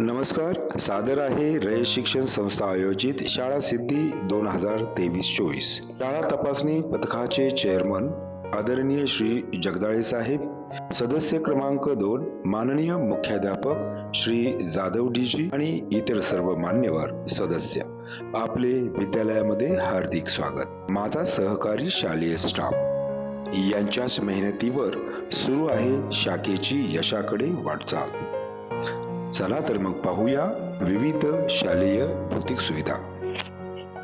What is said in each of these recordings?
नमस्कार सादर आहे रय शिक्षण संस्था आयोजित शाळा सिद्धी दोन हजार तेवीस चोवीस. शाळा तपासणी पथकाचे चेअरमन आदरणीय श्री जगदाळे साहेब सदस्य क्रमांक दोन माननीय मुख्याध्यापक श्री जाधव डीजी आणि इतर सर्व मान्यवर सदस्य. आपले विद्यालयामध्ये हार्दिक स्वागत. माझा सहकारी शालेय स्टाफ. यांच्याच मेहनतीवर सुरू आहे शाखेची यशाकडे वाटचाल. चला तर मग पाहूया विविध शालेय भौतिक सुविधा.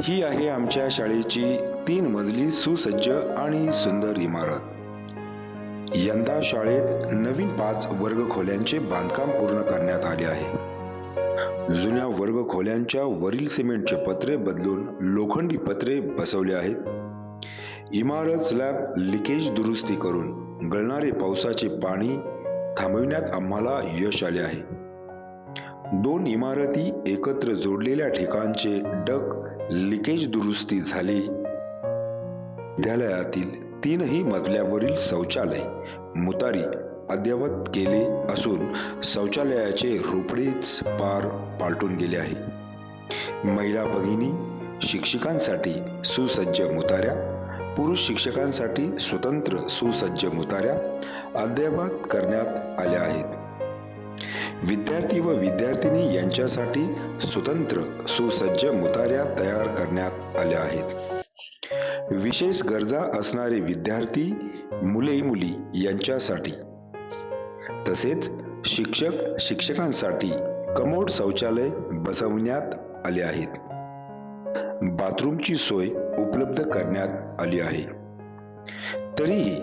ही आहे आमच्या शाळेची तीन मजली सुसज्ज आणि सुंदर इमारत. यंदा शाळेत नवीन पाच वर्ग खोल्यांचे बांधकाम पूर्ण करण्यात आले आहे. जुन्या वर्ग खोल्यांच्या वरील सिमेंटचे पत्रे बदलून लोखंडी पत्रे बसवले आहेत. इमारत स्लॅब लिकेज दुरुस्ती करून गळणारे पावसाचे पाणी थांबविण्यात आम्हाला यश आले आहे. दोन इमारती एकत्र जोडलेल्या ठिकाणचे डक लिकेज दुरुस्ती झाली. विद्यालयातील तीनही मजल्यावरील शौचालय मुतारी अद्ययावत केले असून शौचालयाचे रोपडेच पार पालटून गेले आहे. महिला भगिनी शिक्षिकांसाठी सुसज्ज मुताऱ्या पुरुष शिक्षकांसाठी स्वतंत्र सुसज्ज मुताऱ्या अद्ययावत करण्यात आल्या आहेत. विद्यार्थी व विद्यार्थिनी यांच्यासाठी स्वतंत्र सुसज्ज मुताऱ्या तयार करण्यात आल्या आहेत. विशेष गरजा असणारे विद्यार्थी मुले मुली यांच्यासाठी. तसेच शिक्षक शिक्षकांसाठी कमोड शौचालय बसवण्यात आले आहेत. बाथरूमची सोय उपलब्ध करण्यात आली आहे. तरीही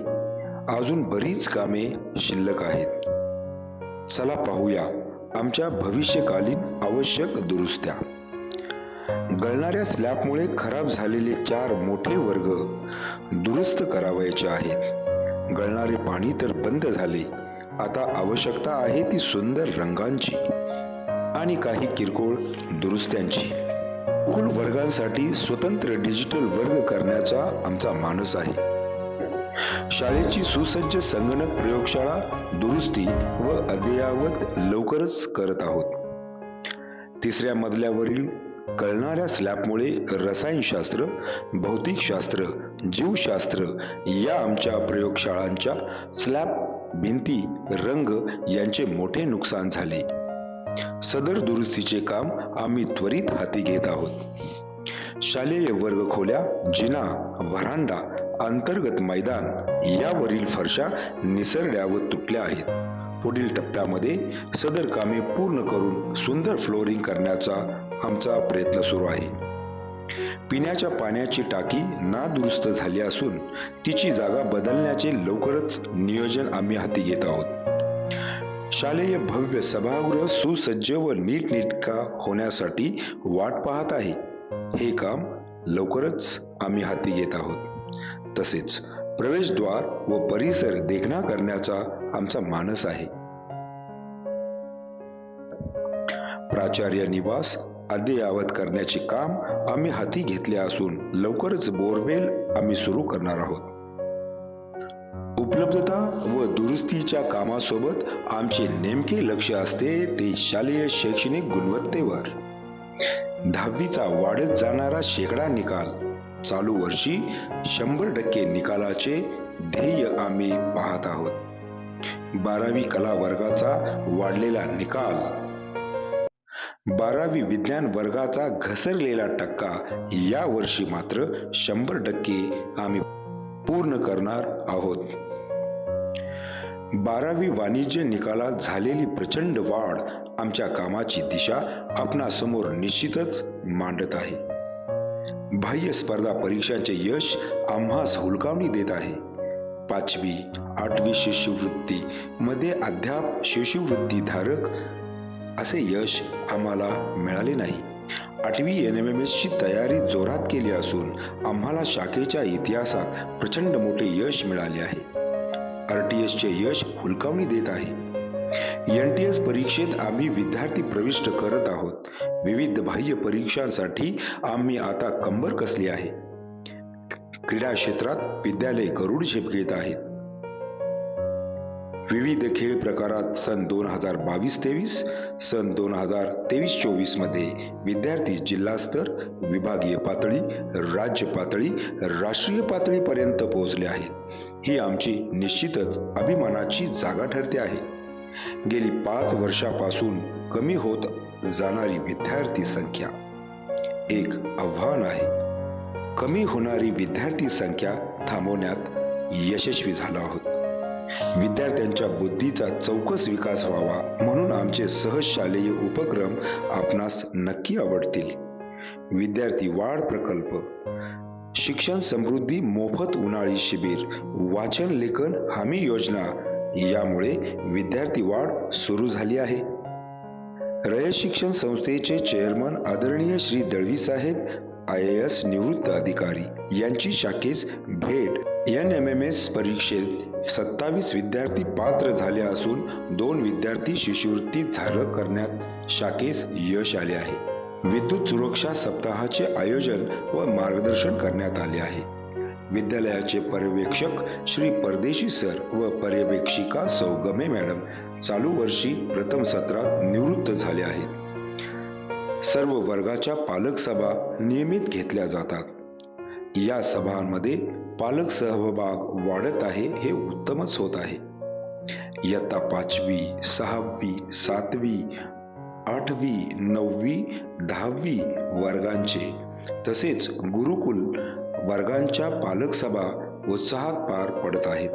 अजून बरीच कामे शिल्लक आहेत. चला पाहूया. आमच्या भविष्यकालीन आवश्यक दुरुस्त्या. गळणाऱ्या स्लॅबमुळे खराब झालेले चार मोठे वर्ग दुरुस्त करावयाचे आहेत. गळणारे पाणी तर बंद झाले. आता आवश्यकता आहे ती सुंदर रंगांची आणि काही किरकोळ दुरुस्त्यांची. कुल वर्गांसाठी स्वतंत्र डिजिटल वर्ग करण्याचा आमचा मानस आहे. शाळेची सुसज्ज संगणक प्रयोगशाळा दुरुस्ती व अद्ययावत लवकरच करत आहोत. तिसऱ्या मजल्यावरील कळणाऱ्या स्लॅबमुळे रसायनशास्त्र भौतिकशास्त्र जीवशास्त्र या आमच्या प्रयोगशाळांच्या स्लॅब भिंती रंग यांचे मोठे नुकसान झाले. सदर दुरुस्तीचे काम आम्ही त्वरित हाती घेत आहोत. शालेय वर्ग खोल्या जिना व्हरांडा अंतर्गत मैदान यावरील फरशा निसरड्या व तुटल्या आहेत. पुढील टप्प्यामध्ये सदर कामे पूर्ण करून सुंदर फ्लोरिंग करण्याचा आमचा प्रयत्न सुरू आहे. पिण्याच्या पाण्याची टाकी नादुरुस्त झाली असून तिची जागा बदलण्याचे लवकरच नियोजन आम्ही हाती घेत आहोत. शालेय भव्य सभागृह सुसज्ज व नीटनेटका होण्यासाठी वाट पाहत आहे. हे काम लवकरच आम्ही हाती घेत आहोत. तसेच प्रवेशद्वार व परिसर देखणा करण्याचा आमचा मानस आहे. प्राचार्य निवास अद्ययावत करण्याचे काम आम्ही हाती घेतले असून लवकरच बोरवेल आम्ही सुरू करणार आहोत. उपलब्धता व दुरुस्तीच्या कामासोबत आमचे नेमके लक्ष असते ते शालेय शैक्षणिक गुणवत्तेवर. दहावीचा वाढत जाणारा शेकडा निकाल चालू वर्षी शंभर टक्के निकालाचे ध्येय आम्ही पाहत आहोत. बारावी कला वर्गाचा वाढलेला निकाल बारावी विज्ञान वर्गाचा घसरलेला टक्का या वर्षी मात्र शंभर टक्के आम्ही पूर्ण करणार आहोत. बारावी वाणिज्य निकालात झालेली प्रचंड वाढ आमच्या कामाची दिशा आपणासमोर निश्चितच मांडत आहे. बाह्य स्पर्धा परीक्षांचे यश आम्हास हुलकावणी देत आहे. पाचवी आठवी शिष्यवृत्ती मध्ये अद्याप शिष्यवृत्ती धारक असे यश आम्हाला मिळाले नाही. आठवी एन एम एम एसची तयारी जोरात केली असून आम्हाला शाखेच्या इतिहासात प्रचंड मोठे यश मिळाले आहे. आर टी एसचे यश हुलकावणी देत आहे. एन टी एस परीक्षेत आम्ही विद्यार्थी प्रविष्ट करत आहोत. विविध बाह्य परीक्षांसाठी आम्ही आता कंबर कसली आहे? क्रीडा क्षेत्रात विद्यालय गरुड झेप घेत आहेत. विविध खेळ प्रकारात सन दोन हजार बावीस तेवीस सन दोन हजार तेवीस चोवीसमध्ये विद्यार्थी जिल्हास्तर विभागीय पातळी राज्य पातळी राष्ट्रीय पातळीपर्यंत पोहोचले आहेत. ही आमची निश्चितच अभिमानाची जागा ठरते आहे. गेली पाच वर्षापासून कमी होत जाणारी विद्यार्थी संख्या एक आव्हान आहे. कमी होणारी विद्यार्थी संख्या थांबवण्यात यशस्वी झालो आहोत. विद्यार्थ्यांच्या बुद्धीचा चौकस विकास व्हावा म्हणून आमचे सहज शालेय उपक्रम आपणास नक्की आवडतील. विद्यार्थी वाढ प्रकल्प शिक्षण समृद्धी मोफत उन्हाळी शिबिर वाचन लेखन हमी योजना यामुळे विद्यार्थी वाढ सुरू झाली आहे. रयत शिक्षण संस्थेचे चेअरमन आदरणीय श्री दळवी साहेब आय एस निवृत्त अधिकारी यांची शाखेस भेट. एन एम एम एस परीक्षेत सत्तावीस विद्यार्थी पात्र झाले असून दोन विद्यार्थी शिष्यवृत्ती धारक करण्यात शाखेस यश आले आहे. विद्युत सुरक्षा सप्ताहाचे आयोजन व मार्गदर्शन करण्यात आले आहे. विद्यालयाचे पर्यवेक्षक श्री परदेशी सर व पर्यवेक्षिका सौ गमे मॅडम चालू वर्षी प्रथम सत्रात निवृत्त झाले आहेत. सर्व वर्गाच्या पालक सभा नियमित घेतल्या जातात. या सभांमध्ये पालक सहभाग वाढत आहे हे उत्तमच होत आहे. इयत्ता पाचवी सहावी सातवी आठवी नववी दहावी वर्गांचे तसेच गुरुकुल वर्गांच्या पालक सभा उत्साहात पार पडत आहेत.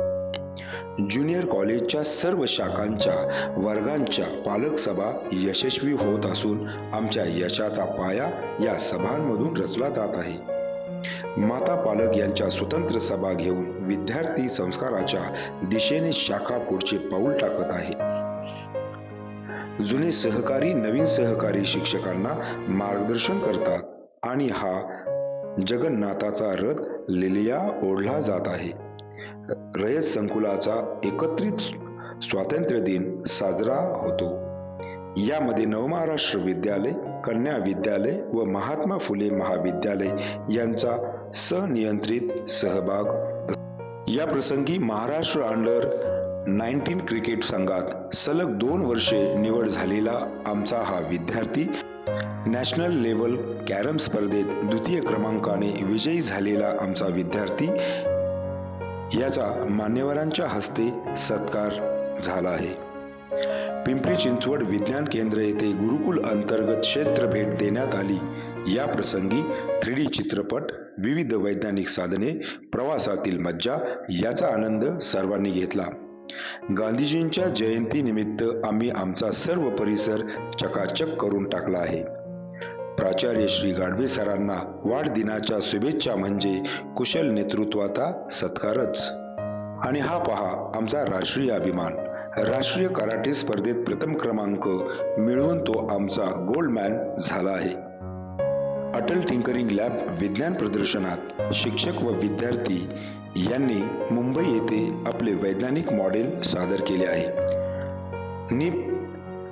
ज्युनियर कॉलेजच्या सर्व शाखांच्या वर्गांच्या पालक सभा यशस्वी होत असून आमच्या यशाचा पाया या सभांमधून रचला जात आहे. माता पालक यांच्या स्वतंत्र सभा घेऊन विद्यार्थी संस्काराच्या दिशेने शाखा पुढचे पाऊल टाकत आहे. जुने सहकारी नवीन सहकारी शिक्षकांना मार्गदर्शन करतात आणि हा जगन्नाथाचा रथ लिलिया ओढला जात आहे. रयत संकुलाचा एकत्रित स्वातंत्र्य दिन साजरा होतो. यामध्ये नवमहाराष्ट्र विद्यालय कन्या विद्यालय व महात्मा फुले महाविद्यालय यांचा सनियंत्रित सहभाग या प्रसंगी महाराष्ट्र अंडर नाईन्टीन क्रिकेट संघात सलग दोन वर्षे निवड झालेला आमचा हा विद्यार्थी नॅशनल लेवल कॅरम स्पर्धेत द्वितीय क्रमांकाने विजयी झालेला आमचा विद्यार्थी याचा मान्यवरांच्या हस्ते सत्कार झाला आहे. पिंपरी चिंचवड विज्ञान केंद्र येथे गुरुकुल अंतर्गत क्षेत्र भेट देण्यात आली. या प्रसंगी थ्री डी चित्रपट विविध वैज्ञानिक साधने प्रवासातील मज्जा याचा आनंद सर्वांनी घेतला. गांधीजींच्या जयंतीनिमित्त आम्ही आमचा सर्व परिसर चकाचक करून टाकला आहे. प्राचार्य श्री गाडवे सरांना वाढदिनाच्या शुभेच्छा म्हणजे कुशल नेतृत्वाचा सत्कारच. आणि हा पहा आमचा राष्ट्रीय अभिमान. राष्ट्रीय कराटे स्पर्धेत प्रथम क्रमांक मिळवून तो आमचा गोल्डमॅन झाला आहे. अटल टिंकरिंग लॅब विज्ञान प्रदर्शनात शिक्षक व विद्यार्थी यांनी मुंबई येथे आपले वैज्ञानिक मॉडेल सादर केले आहे. निप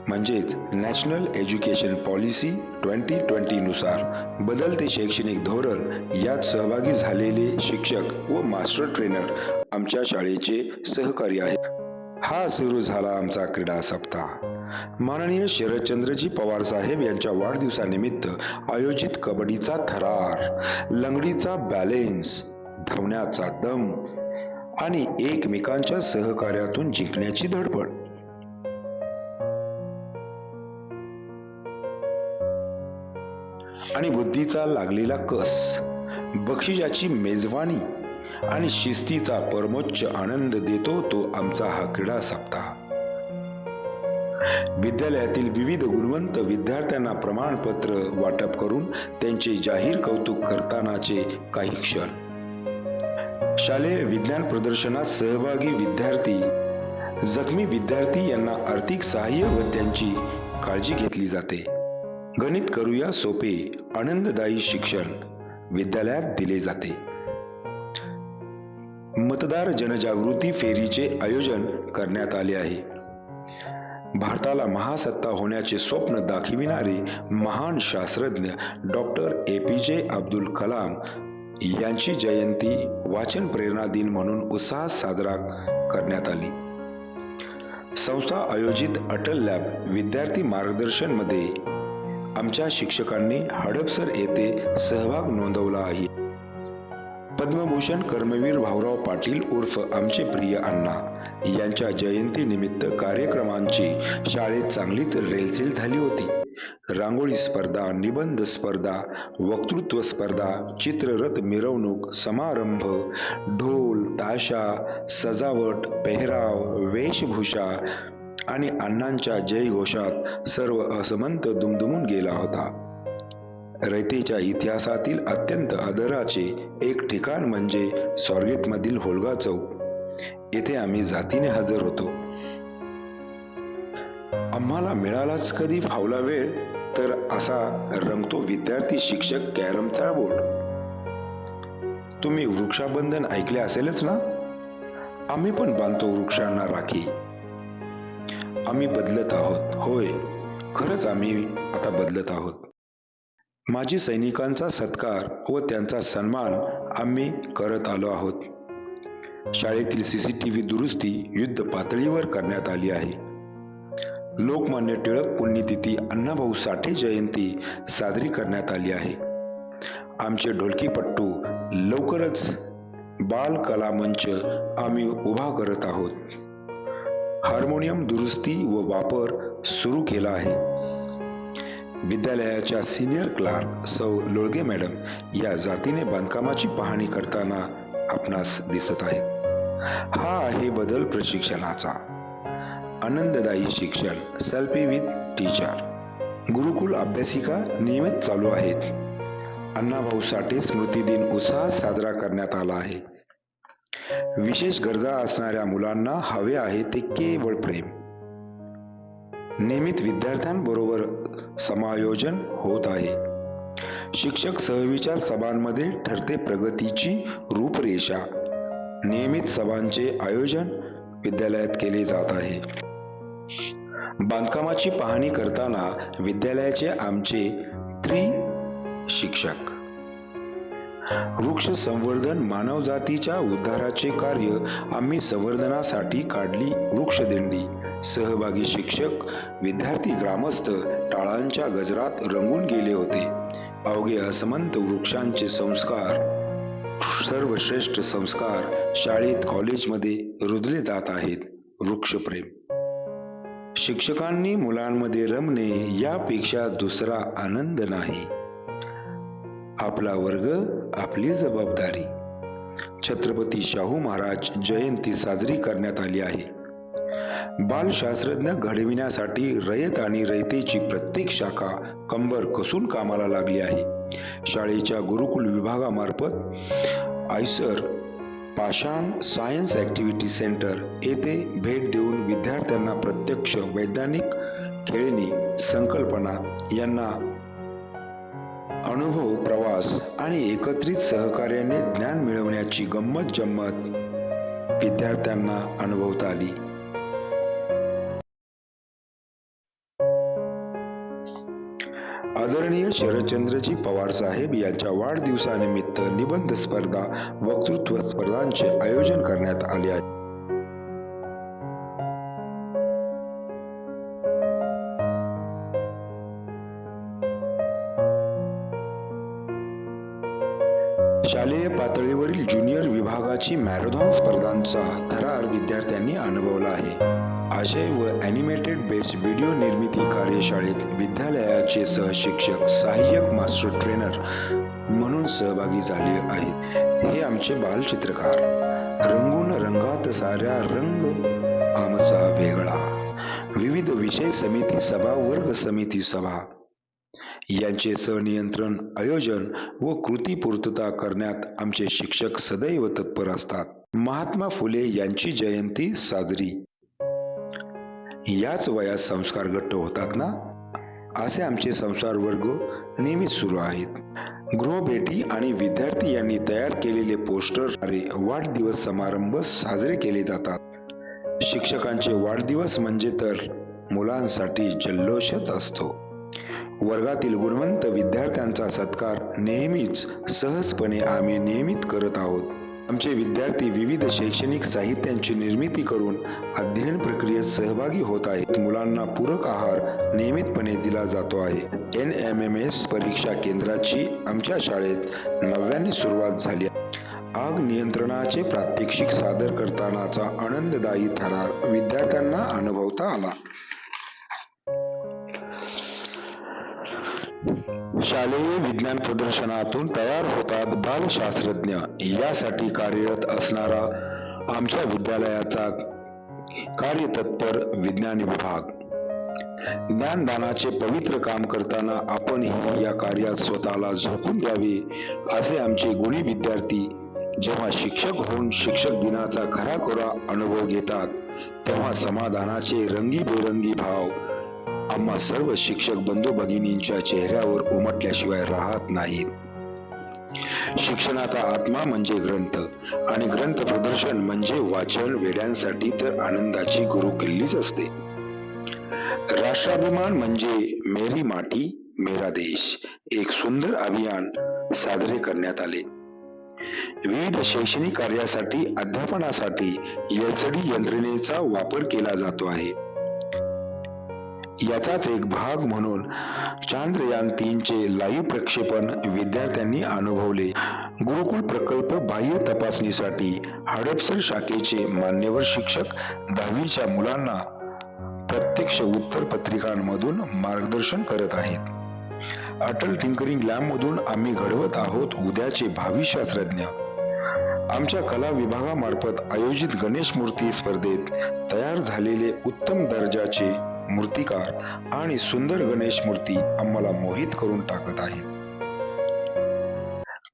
म्हणजेच national education policy twenty twenty नुसार बदलते शैक्षणिक धोरण यात सहभागी झालेले शिक्षक व मास्टर ट्रेनर आमच्या शाळेचे सहकारी आहेत. हा सुरू झाला आमचा क्रीडा सप्ताह. माननीय शरदचंद्रजी पवार साहेब यांच्या वाढदिवसानिमित्त आयोजित कबड्डीचा थरार लंगडीचा बॅलेन्स धावण्याचा दम आणि एकमेकांच्या सहकार्यातून जिंकण्याची धडपड. आणि बुद्धीचा लागलेला कस बक्षिसाची मेजवानी आणि शिस्तीचा परमोच्च आनंद देतो तो आमचा हा क्रीडा सप्ताह. विद्यालयातील विविध गुणवंत विद्यार्थ्यांना प्रमाणपत्र वाटप करून त्यांचे जाहीर कौतुक करतानाचे काही क्षण. शालेय विज्ञान प्रदर्शनात सहभागी विद्यार्थी जखमी विद्यार्थी यांना आर्थिक सहाय्य व त्यांची काळजी घेतली जाते. गणित करूया सोपे आनंददायी शिक्षण विद्यालयात दिले जाते. मतदार जनजागृती फेरीचे आयोजन करण्यात आले आहे. भारताला महासत्ता होण्याचे स्वप्न दाखविणारे महान शास्त्रज्ञ डॉक्टर ए पी जे अब्दुल कलाम यांची जयंती वाचन प्रेरणा दिन म्हणून उत्साहात साजरा करण्यात आली. संस्था आयोजित अटल लॅब विद्यार्थी मार्गदर्शनमध्ये आमच्या शिक्षकांनी हडपसर येथे सहभाग नोंदवला आहे. पद्मभूषण कर्मवीर भाऊराव पाटील उर्फ आमचे प्रिय अण्णा यांच्या जयंतीनिमित्त कार्यक्रमांची शाळेत चांगलीच रेलचेल झाली होती. रांगोळी स्पर्धा निबंध स्पर्धा वक्तृत्व स्पर्धा चित्ररथ मिरवणूक समारंभ ढोल ताशा सजावट पेहराव वेशभूषा आणि अण्णांच्या जयघोषात सर्व असमंत दुमदुमून गेला होता. रयतेच्या इतिहासातील अत्यंत आदराचे एक ठिकाण म्हणजे स्वारगेटमधील होलगा चौक. येथे आम्ही जातीने हजर होतो. आम्हाला मिळालाच कधी फावला वेळ तर असा रंगतो विद्यार्थी शिक्षक कॅरमचा बोर्ड तुम्ही वृक्षाबंधन ऐकले असेलच ना? आम्ही पण बांधतो वृक्षांना राखी. आम्ही बदलत आहोत. होय खरंच आम्ही आता बदलत आहोत. माजी सैनिकांचा सत्कार व त्यांचा सन्मान आम्ही करत आलो आहोत. शाळेतील सी सी टी व्ही दुरुस्ती युद्ध पातळीवर करण्यात आली आहे. लोकमान्य टिळक पुण्यतिथी अण्णाभाऊ साठे जयंती साजरी करण्यात आली आहे. आमचे ढोलकीपट्टू लवकरच बाल कला मंच आम्ही उभा करत आहोत. हार्मोनियम दुरुस्ती व वापर सुरू केला आहे. विद्यालयाच्या सिनियर क्लार्क सौ लोळगे मॅडम या जातीने बांधकामाची पाहणी करताना आपणास दिसत आहेत हा आहे बदल प्रशिक्षणाचा. आनंददायी शिक्षण सेल्फी विथ टीचर गुरुकुल अभ्यासिका नियमित चालू आहेत. अण्णाभाऊ साठे स्मृती दिन उत्साहात साजरा करण्यात आला आहे. विशेष गरजा असणाऱ्या मुलांना हवे आहे ते केवळ प्रेम. नियमित विद्यार्थ्यांबरोबर समायोजन होत आहे. शिक्षक सहविचार सभांमध्ये ठरते प्रगतीची रूपरेषा. नियमित सभांचे आयोजन विद्यालयात केले जात आहे. बांधकामाची पाहणी करताना विद्यालयाचे आमचे त्रि शिक्षक वृक्ष संवर्धन मानवजातीच्या उद्धाराचे कार्य आम्ही संवर्धनासाठी काढली वृक्ष दिंडी सहभागी शिक्षक विद्यार्थी ग्रामस्थ टाळांच्या गजरात रंगून गेले होते. अवघे असमंत वृक्षांचे संस्कार सर्वश्रेष्ठ संस्कार शाळेत कॉलेजमध्ये रुजले जात आहेत. वृक्षप्रेम. शिक्षकांनी मुलांमध्ये रमणे यापेक्षा दुसरा आनंद नाही. आपला वर्ग आपली जबाबदारी. छत्रपती शाहू महाराज जयंती साजरी करण्यात आली आहे. बालशास्त्रज्ञ घडविण्यासाठी रयत आणि रयतेची प्रत्येक शाखा कंबर कसून कामाला लागली आहे. शाळेच्या गुरुकुल विभागामार्फत IISER Pashan science activity centre येथे भेट देऊन विद्यार्थ्यांना प्रत्यक्ष वैज्ञानिक खेळणी संकल्पना यांना अनुभव प्रवास आणि एकत्रित सहकार्याने ज्ञान मिळवण्याची गंमत जम्मत विद्यार्थ्यांना अनुभवता आली. आदरणीय शरदचंद्रजी पवार साहेब यांच्या वाढदिवसानिमित्त निबंध स्पर्धा वक्तृत्व स्पर्धांचे आयोजन करण्यात आले आहे. शालेय पातळीवरील ज्युनियर विभागाची मॅरेथॉन स्पर्धांचा थरार विद्यार्थ्यांनी अनुभवला आहे. आशय व ॲनिमेटेड बेस्ड व्हिडिओ निर्मिती कार्यशाळेत विद्यालयाचे सहशिक्षक सहाय्यक मास्टर ट्रेनर म्हणून सहभागी झाले आहेत. हे आमचे बालचित्रकार रंगून रंगात साऱ्या रंग आमचा वेगळा. विविध विषय समिती सभा वर्ग समिती सभा. यांचे सनियंत्रण आयोजन व कृती पूर्तता करण्यात आमचे शिक्षक सदैव तत्पर असतात. महात्मा फुले यांची जयंती साजरी. याच वयात संस्कार घट्ट होतात ना? असे आमचे संसार वर्ग नेहमीच सुरू आहेत. गृहभेटी आणि विद्यार्थी यांनी तयार केलेले पोस्टर वाढदिवस समारंभ साजरे केले जातात. शिक्षकांचे वाढदिवस म्हणजे तर मुलांसाठी जल्लोषच असतो. वर्गातील गुणवंत विद्यार्थ्यांचा सत्कार नेहमीच सहजपणे आम्ही नियमित करत आहोत. आमचे विद्यार्थी विविध शैक्षणिक साहित्यांची निर्मिती करून अध्ययन प्रक्रियेत सहभागी होत आहेत. मुलांना पूरक आहार नियमितपणे दिला जातो आहे. एन एम एम एस परीक्षा केंद्राची आमच्या शाळेत नव्याने सुरुवात झाली आग नियंत्रणाचे प्रात्यक्षिक सादर करतानाचा आनंददायी थरार विद्यार्थ्यांना अनुभवता आला. शालेय विज्ञान प्रदर्शनातून तयार होतात बालशास्त्रज्ञ. यासाठी कार्यरत असणारा आमच्या विद्यालयाचा कार्यतत्पर विज्ञान विभाग. ज्ञानदानाचे पवित्र काम करताना आपणही या कार्यात स्वतःला झोकून द्यावे असे आमचे गुणी विद्यार्थी जेव्हा शिक्षक होऊन शिक्षक दिनाचा खराखुरा अनुभव घेतात तेव्हा समाधानाचे रंगीबेरंगी भाव आम्हा सर्व शिक्षक बंधू भगिनींच्या चेहऱ्यावर उमटल्याशिवाय राहत नाहीत. शिक्षणाचा आत्मा म्हणजे ग्रंथ आणि ग्रंथ प्रदर्शन म्हणजे वाचन वेड्यांसाठी तर आनंदाची गुरु किल्लीच असते. राष्ट्राभिमान म्हणजे मेरी माटी मेरा देश एक सुंदर अभियान साजरे करण्यात आले. विविध शैक्षणिक कार्यासाठी अध्यापनासाठी एलसीडी यंत्रणेचा वापर केला जातो आहे. याचाच एक भाग म्हणून चांद्रयान तीनचे लाईव्ह प्रक्षेपण विद्यार्थ्यांनी अनुभवले. गुरुकुल प्रकल्प बाह्य तपासणीसाठी हडपसर शाखेचे मान्यवर शिक्षक दहावीच्या मुलांना प्रत्यक्ष उत्तर पत्रिकांमधून मार्गदर्शन करत आहेत. अटल टिंकरिंग लॅब मधून आम्ही घडवत आहोत उद्याचे भावी शास्त्रज्ञ आमच्या कला विभागामार्फत आयोजित गणेश मूर्ती स्पर्धेत तयार झालेले उत्तम दर्जाचे मूर्तिकार आणि सुंदर गणेश मूर्ती आम्हाला मोहित करून टाकत आहेत.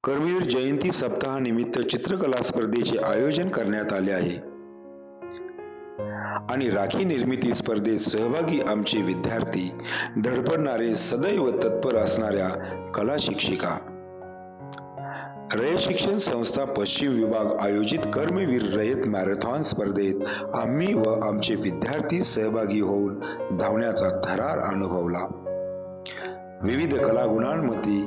करवीर जयंती सप्ताहानिमित्त चित्रकला स्पर्धेचे आयोजन करण्यात आले आहे. आणि राखी निर्मिती स्पर्धेत सहभागी आमचे विद्यार्थी धडपडणारे सदैव तत्पर असणाऱ्या कला शिक्षिका रयत शिक्षण संस्था पश्चिम विभाग आयोजित कर्मवीर रयत मॅरेथॉन स्पर्धेत आम्ही व आमचे विद्यार्थी सहभागी होऊन धावण्याचा थरार अनुभवला. विविध कलागुणांमध्ये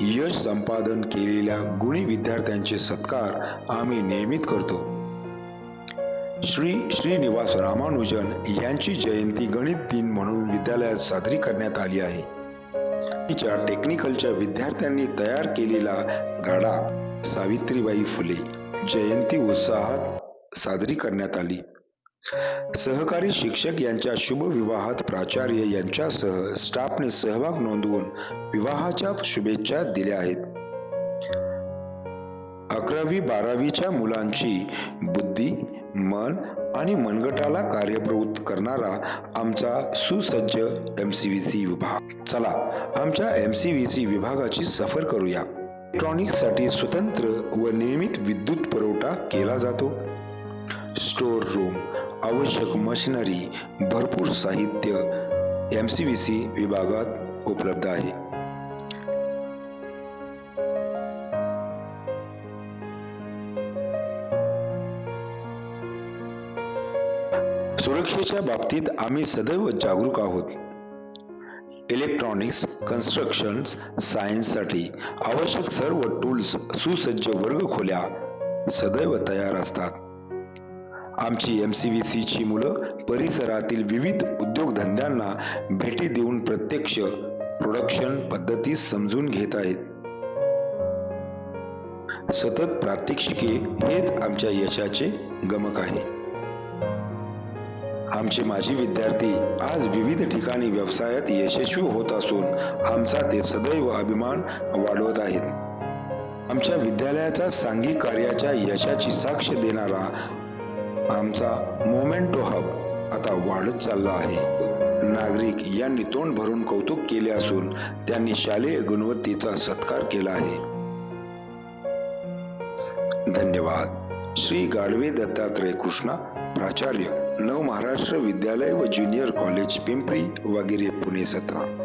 यश संपादन केलेल्या गुणी विद्यार्थ्यांचे सत्कार आम्ही नियमित करतो. श्री श्रीनिवास रामानुजन यांची जयंती गणित दिन म्हणून विद्यालयात साजरी करण्यात आली आहे. तिच्या टेक्निकलच्या विद्यार्थ्यांनी तयार केलेला गाडा सावित्रीबाई फुले. जयंती उत्साहात साजरी करण्यात आली. सहकारी शिक्षक यांच्या शुभ विवाहात प्राचार्य यांच्यासह स्टाफने सहभाग नोंदवून विवाहाच्या शुभेच्छा दिल्या आहेत. अकरावी बारावीच्या मुलांची बुद्धी मन आणि मनगटाला कार्यप्रवृत्त करणारा आमचा सुसज्ज एम सी व्ही सी विभाग. चला आमच्या एम सी व्ही सी विभागाची सफर करूया. इलेक्ट्रॉनिक्ससाठी स्वतंत्र व नियमित विद्युत पुरवठा केला जातो. स्टोर रूम आवश्यक मशिनरी भरपूर साहित्य एम सी व्ही सी विभागात उपलब्ध आहे. सुरक्षेच्या बाबतीत आम्ही सदैव जागरूक आहोत. इलेक्ट्रॉनिक्स कन्स्ट्रक्शन सायन्ससाठी आवश्यक सर्व टूल्स सुसज्ज वर्ग खोल्या सदैव तयार असतात. आमची एम सी व्ही सीची मुलं परिसरातील विविध उद्योगधंद्यांना भेटी देऊन प्रत्यक्ष प्रोडक्शन पद्धती समजून घेत आहेत. सतत प्रात्यक्षिके हेच आमच्या यशाचे गमक आहे. आमचे माजी विद्यार्थी आज विविध ठिकाणी व्यवसायात यशस्वी होत असून आमचा ते सदैव अभिमान वाढवत आहेत. आमच्या विद्यालयाचा सांघिक कार्याच्या यशाची साक्ष देणारा आमचा मोमेंटो हब आता वाढत चालला आहे. नागरिक यांनी तोंड भरून कौतुक केले असून त्यांनी शालेय गुणवत्तेचा सत्कार केला आहे. धन्यवाद. श्री गाडवे दत्तात्रय कृष्णा प्राचार्य. नव महाराष्ट्र विद्यालय व ज्युनियर कॉलेज पिंपरी वगैरे पुणे सतरा.